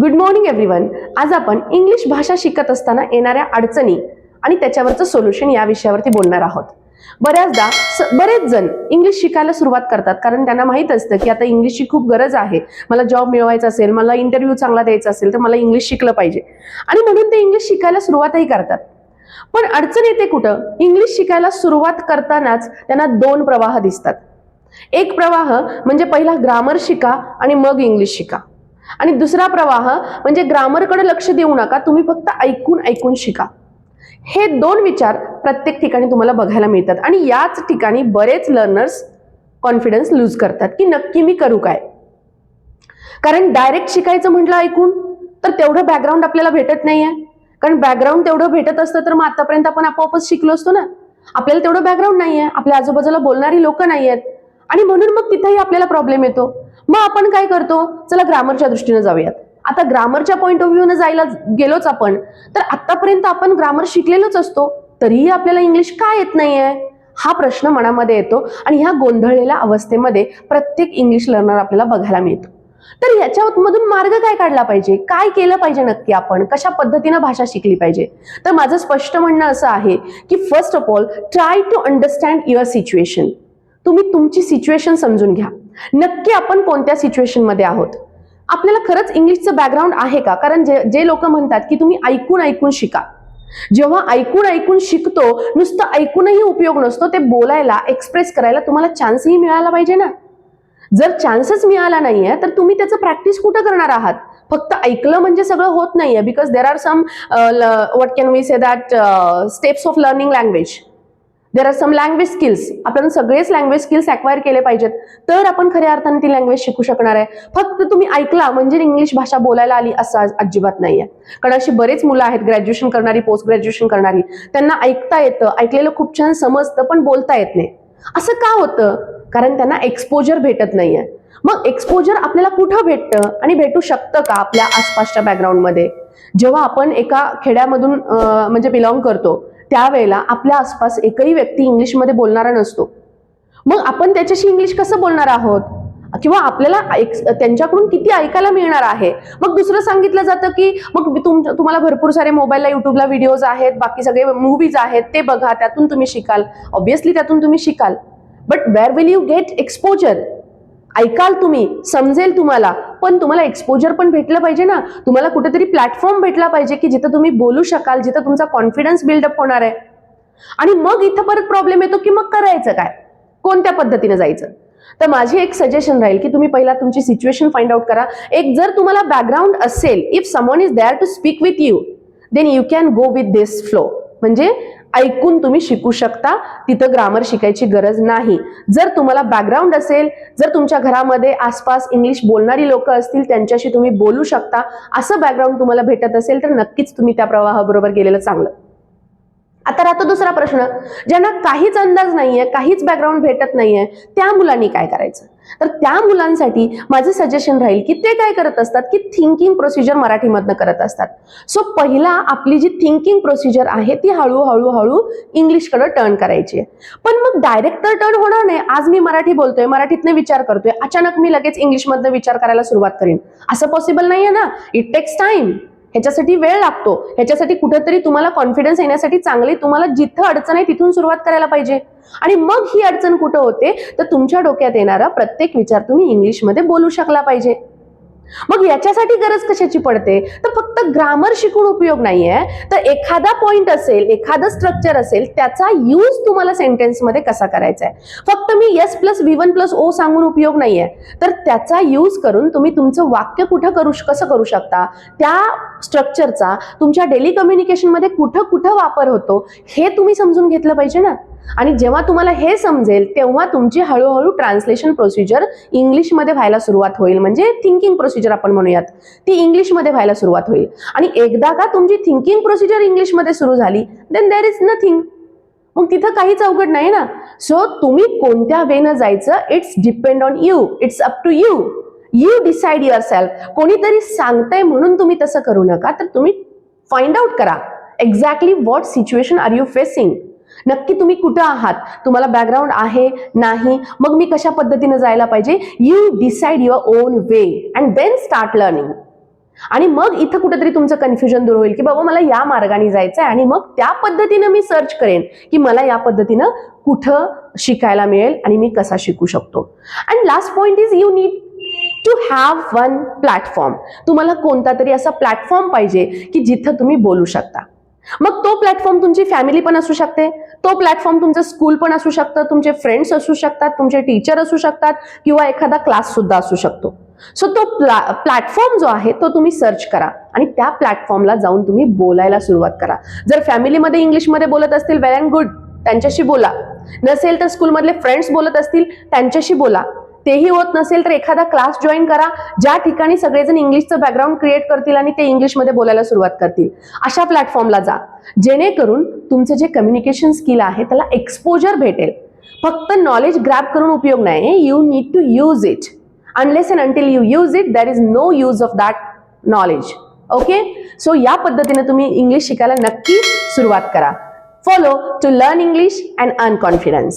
Good morning everyone आज आपण English भाषा शिकत असताना येणाऱ्या अडचणी आणि त्याच्यावरचं सोल्युशन या विषयावरती बोलणार आहोत. बऱ्याचदा बरेच जण इंग्लिश शिकायला सुरुवात करतात कारण त्यांना माहीत असतं की आता इंग्लिशची खूप गरज आहे. मला जॉब मिळवायचा असेल मला इंटरव्ह्यू चांगला द्यायचा असेल तर मला इंग्लिश शिकलं पाहिजे. आणि म्हणून ते इंग्लिश शिकायला सुरुवातही करतात. पण अडचण येते कुठं? इंग्लिश शिकायला सुरुवात करतानाच त्यांना दोन प्रवाह दिसतात. एक प्रवाह म्हणजे पहिला ग्रामर शिका आणि मग इंग्लिश शिका. आणि दुसरा प्रवाह म्हणजे ग्रामरकडे लक्ष देऊ नका तुम्ही फक्त ऐकून ऐकून शिका. हे दोन विचार प्रत्येक ठिकाणी तुम्हाला बघायला मिळतात आणि याच ठिकाणी बरेच लर्नर्स कॉन्फिडन्स लूज करतात की नक्की मी करू काय. कारण डायरेक्ट शिकायचं म्हटलं ऐकून तर तेवढं बॅकग्राऊंड आपल्याला भेटत नाहीये. कारण बॅकग्राऊंड तेवढं भेटत असतं तर मग आतापर्यंत आपण आपोआपच शिकलो असतो ना. आपल्याला तेवढं बॅकग्राऊंड नाहीये आपल्या आजूबाजूला बोलणारी लोक नाही आहेत आणि म्हणून मग तिथेही आपल्याला प्रॉब्लेम येतो. मग आपण काय करतो? चला ग्रामरच्या दृष्टीने जाऊयात. आता ग्रामरच्या पॉईंट ऑफ व्ह्यूने जायला गेलोच आपण तर आतापर्यंत आपण ग्रामर शिकलेलोच असतो तरीही आपल्याला इंग्लिश का येत नाहीये? हा प्रश्न मनामध्ये येतो आणि ह्या गोंधळलेल्या अवस्थेमध्ये प्रत्येक इंग्लिश लर्नर आपल्याला बघायला मिळतो. तर याच्यामधून मार्ग काय काढला पाहिजे? काय केलं पाहिजे नक्की आपण? कशा पद्धतीनं भाषा शिकली पाहिजे? तर माझं स्पष्ट म्हणणं असं आहे की first of all try to understand your situation तुम्ही तुमची सिच्युएशन समजून घ्या. नक्की आपण कोणत्या सिच्युएशनमध्ये आहोत? आपल्याला खरंच इंग्लिशचं बॅकग्राऊंड आहे का? कारण जे जे लोक म्हणतात की तुम्ही ऐकून ऐकून शिका. जेव्हा ऐकून ऐकून शिकतो नुसतं ऐकूनही उपयोग नसतो ते बोलायला एक्सप्रेस करायला तुम्हाला चान्सही मिळाला पाहिजे ना? जर चान्सच मिळाला नाहीये तर तुम्ही त्याचं प्रॅक्टिस कुठं करणार आहात? फक्त ऐकलं म्हणजे सगळं होत नाहीये because there are some what can we say that steps of learning language there are some language skills आपण सगळेच लँग्वेज स्किल्स अक्वायर केले पाहिजेत. तर आपण खऱ्या अर्थाने ती लँग्वेज शिकू शकणार आहे. फक्त तुम्ही ऐकला म्हणजे इंग्लिश भाषा बोलायला आली असं अजिबात अजिबात नाहीये. कारण अशी बरेच मुलं आहेत ग्रॅज्युएशन करणारी पोस्ट ग्रॅज्युएशन करणारी. त्यांना ऐकता येतं. ऐकलेलं खूप छान समजतं पण बोलता येत नाही. असं का होतं? कारण त्यांना एक्सपोजर भेटत नाहीये. मग एक्सपोजर आपल्याला कुठं भेटतं? आणि भेटू शकतं का आपल्या आसपासच्या बॅकग्राऊंडमध्ये जेव्हा आपण एका खेड्यामधून म्हणजे बिलॉंग करतो त्यावेळेला आपल्या आसपास एकही व्यक्ती इंग्लिशमध्ये बोलणारा नसतो. मग आपण त्याच्याशी इंग्लिश कसं बोलणार आहोत? किंवा आपल्याला ऐक- त्यांच्याकडून किती ऐकायला मिळणार आहे? मग दुसरं सांगितलं जातं की मग तुम तुम्हाला भरपूर सारे मोबाईलला युट्यूबला व्हिडिओज आहेत बाकी सगळे मूवीज आहेत ते बघा त्यातून तुम्ही शिकाल. ऑब्विसली त्यातून तुम्ही शिकाल. But where will you get exposure ऐकाल तुम्ही समजेल तुम्हाला पण तुम्हाला एक्सपोजर पण भेटलं पाहिजे ना. तुम्हाला कुठेतरी प्लॅटफॉर्म भेटला पाहिजे की जिथं तुम्ही बोलू शकाल जिथं तुमचा कॉन्फिडन्स बिल्डअप होणार आहे. आणि मग इथं परत प्रॉब्लेम येतो की मग करायचं काय? कोणत्या पद्धतीने जायचं? तर माझी एक सजेशन राहील की तुम्ही पहिला तुमची सिच्युएशन फाइंड आउट करा. एक जर तुम्हाला बॅकग्राऊंड असेल if someone is there to speak with you then you can go with this flow म्हणजे ऐकून तुम्ही शिकू शकता. तिथं ग्रामर शिकायची गरज नाही. जर तुम्हाला बॅकग्राऊंड असेल जर तुमच्या घरामध्ये आसपास इंग्लिश बोलणारी लोक असतील त्यांच्याशी तुम्ही बोलू शकता. असं बॅकग्राऊंड तुम्हाला भेटत असेल तर नक्कीच तुम्ही त्या प्रवाहाबरोबर गेलेलं चांगलं. आता राहतो दुसरा प्रश्न. ज्यांना काहीच अंदाज नाहीये काहीच बॅकग्राऊंड भेटत नाहीये त्या मुलांनी काय करायचं? तर त्या मुलांसाठी माझं सजेशन राहील की ते काय करत असतात? की थिंकिंग प्रोसिजर मराठीमधनं करत असतात. सो पहिला आपली जी थिंकिंग प्रोसिजर आहे ती हळूहळू हळू इंग्लिशकडे टर्न करायची आहे. पण मग डायरेक्ट तर टर्न होणार नाही. आज मी मराठी बोलतोय मराठीतनं विचार करतोय. अचानक मी लगेच इंग्लिशमधनं विचार करायला सुरुवात करेन. असं पॉसिबल नाहीये ना? इट टेक्स टाइम ह्याच्यासाठी वेळ लागतो. ह्याच्यासाठी कुठेतरी तुम्हाला कॉन्फिडन्स येण्यासाठी चांगली तुम्हाला जिथं अडचण आहे तिथून सुरुवात करायला पाहिजे. आणि मग ही अडचण कुठं होते? तर तुमच्या डोक्यात येणारा प्रत्येक विचार तुम्ही इंग्लिशमध्ये बोलू शकला पाहिजे. मग याच्यासाठी गरज कशाची पडते? तर फक्त ग्रामर शिकून उपयोग नाहीये. तर एखादा पॉइंट असेल एखादं स्ट्रक्चर असेल त्याचा यूज तुम्हाला सेंटेन्समध्ये कसा करायचा आहे फक्त मी S plus V one plus O सांगून उपयोग नाहीये. तर त्याचा यूज करून तुम्ही तुमचं वाक्य कुठं करू कसं करू शकता? त्या स्ट्रक्चरचा तुमच्या डेली कम्युनिकेशनमध्ये कुठं कुठं वापर होतो हे तुम्ही समजून घेतलं पाहिजे ना? आणि जेव्हा तुम्हाला हे समजेल तेव्हा तुमची हळूहळू ट्रान्सलेशन प्रोसिजर इंग्लिशमध्ये व्हायला सुरुवात होईल. म्हणजे थिंकिंग प्रोसिजर आपण म्हणूयात. ती इंग्लिशमध्ये व्हायला सुरुवात होईल. आणि एकदा का तुमची थिंकिंग प्रोसिजर इंग्लिशमध्ये सुरू झाली देन देर इज नथिंग मग तिथं काहीच अवघड नाही ना? सो तुम्ही कोणत्या वेनं जायचं it's depend on you it's up to you you decide yourself कोणीतरी सांगतंय म्हणून तुम्ही तसं करू नका तर तुम्ही फाइंड आउट करा. Exactly what situation are you facing नक्की तुम्ही कुठं आहात? तुम्हाला बॅकग्राऊंड आहे? नाही? मग मी कशा पद्धतीने जायला पाहिजे? You decide your own way and then start learning आणि मग इथं कुठेतरी तुमचं कन्फ्युजन दूर होईल की बाबा मला या मार्गाने जायचं आहे आणि मग त्या पद्धतीनं मी सर्च करेन की मला या पद्धतीनं कुठं शिकायला मिळेल आणि मी कसा शिकू शकतो. And last point is you need to have one platform तुम्हाला कोणता तरी असा प्लॅटफॉर्म पाहिजे की जिथं तुम्ही बोलू शकता. मग तो प्लॅटफॉर्म तुमची फॅमिली पण असू शकते. तो प्लॅटफॉर्म तुमचं स्कूल पण असू शकतं. तुमचे फ्रेंड्स असू शकतात. तुमचे टीचर असू शकतात. किंवा एखादा क्लास सुद्धा असू शकतो. सो तो प्ला प्लॅटफॉर्म जो आहे तो तुम्ही सर्च करा. आणि त्या प्लॅटफॉर्मला जाऊन तुम्ही बोलायला सुरुवात करा. जर फॅमिलीमध्ये इंग्लिशमध्ये बोलत असतील वेल अँड गुड त्यांच्याशी बोला. नसेल तर स्कूलमधले फ्रेंड्स बोलत असतील त्यांच्याशी बोला. तेही होत नसेल तर एखादा क्लास जॉईन करा. ज्या ठिकाणी सगळेजण इंग्लिशचं बॅकग्राऊंड क्रिएट करतील आणि ते इंग्लिशमध्ये बोलायला सुरुवात करतील. अशा प्लॅटफॉर्मला जा. जेणेकरून तुमचं जे कम्युनिकेशन स्किल आहे त्याला एक्सपोजर भेटेल. फक्त नॉलेज ग्रॅब करून उपयोग नाही you need to use it unless and until you use it there is no use of that knowledge okay so या पद्धतीने तुम्ही इंग्लिश शिकायला नक्की सुरुवात करा. Follow to learn English and an confidence